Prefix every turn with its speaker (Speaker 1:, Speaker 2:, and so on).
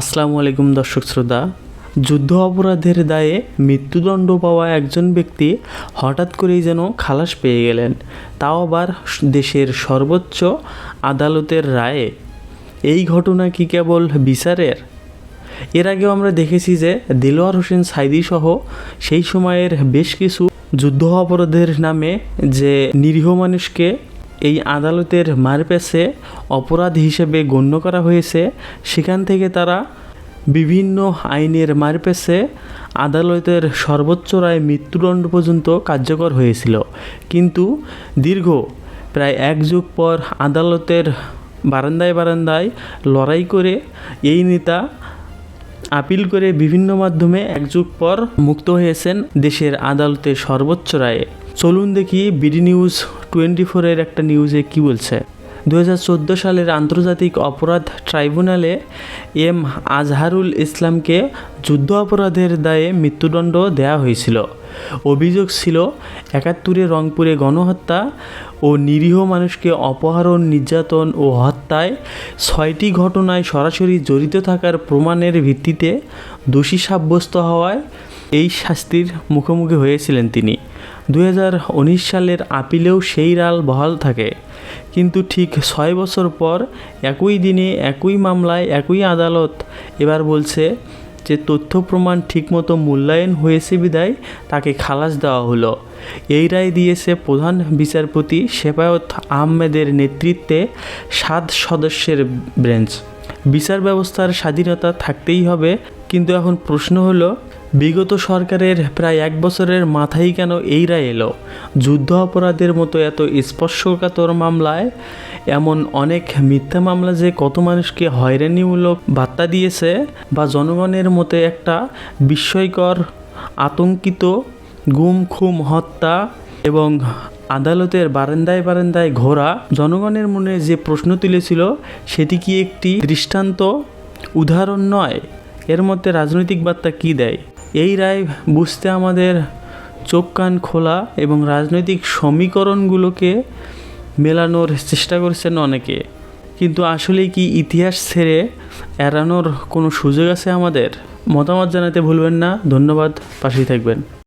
Speaker 1: আসসালামু আলাইকুম দর্শক শ্রোতা। যুদ্ধ অপরাধের দায়ে মৃত্যুদণ্ড পাওয়া একজন ব্যক্তি হঠাৎ করেই যেন খালাস পেয়ে গেলেন। তাও আবার দেশের সর্বোচ্চ আদালতের রায়ে। এই ঘটনা কি কেবল বিচারের? এর আগেও আমরা দেখেছি যে দিলোয়ার হোসেন সাইদি সহ সেই সময়ের বেশ কিছু যুদ্ধ অপরাধের নামে যে নিরীহ মানুষকে এই আদালতের মারপেসে অপরাধ হিসেবে গণ্য করা হয়েছে। সেখান থেকে তারা বিভিন্ন আইনের মারপেসে আদালতের সর্বোচ্চ রায় মৃত্যুদণ্ড পর্যন্ত কার্যকর হয়েছিল। কিন্তু দীর্ঘ প্রায় এক যুগ পর আদালতের বারান্দায় বারান্দায় লড়াই করে এই নেতা আপিল করে বিভিন্ন মাধ্যমে এক যুগ পর মুক্ত হয়েছেন দেশের আদালতের সর্বোচ্চ রায়ে। চলুন দেখি বিডি নিউজ টোয়েন্টি ফোরের একটা নিউজে কি বলছে? দু হাজার চোদ্দ সালের আন্তর্জাতিক অপরাধ ট্রাইব্যুনালে এম আজহারুল ইসলামকে যুদ্ধ অপরাধের দায়ে মৃত্যুদণ্ড দেওয়া হয়েছিল। অভিযোগ ছিল, একাত্তরে রংপুরে গণহত্যা ও নিরীহ মানুষকে অপহরণ, নির্যাতন ও হত্যায় ছয়টি ঘটনায় সরাসরি জড়িত থাকার প্রমাণের ভিত্তিতে দোষী সাব্যস্ত হওয়ায় এই শাস্তির মুখোমুখি হয়েছিলেন তিনি। দু হাজার উনিশ সালের আপিলেও সেই রাল বহাল থাকে। কিন্তু ঠিক ছয় বছর পর একই দিনে, একই মামলায়, একই আদালত এবার বলছে যে তথ্য প্রমাণ ঠিকমতো মূল্যায়ন হয়েছে বিদায় তাকে খালাস দেওয়া হলো। এই রায় দিয়েছে প্রধান বিচারপতি শেফায়ত আহমেদের নেতৃত্বে সাত সদস্যের বেঞ্চ বিচার ব্যবস্থার স্বাধীনতা থাকতেই হবে। কিন্তু এখন প্রশ্ন হলো, বিগত সরকারের প্রায় এক বছরের মাথায় কেন এই রায় এলো? যুদ্ধ অপরাধের মতো এত স্পর্শকাতর মামলায় এমন অনেক মিথ্যা মামলা যে কত মানুষকে হয়রানিমূলক বার্তা দিয়েছে বা জনগণের মতে একটা বিস্ময়কর, আতঙ্কিত, গুম খুম হত্যা এবং আদালতের বারান্দায় বারান্দায় ঘোরা জনগণের মনে যে প্রশ্ন তুলেছিল, সেটি কি একটি দৃষ্টান্ত? উদাহরণ নয়। এর মধ্যে রাজনৈতিক বার্তা কী দেয়? এই রায় বুঝতে আমাদের চোখ কান খোলা এবং রাজনৈতিক সমীকরণগুলোকে মেলানোর চেষ্টা করছেন অনেকে। কিন্তু আসলে কি ইতিহাস ছেড়ে এড়ানোর কোনো সুযোগ আছে আমাদের? মতামত জানাতে ভুলবেন না। ধন্যবাদ। পাশেই থাকবেন।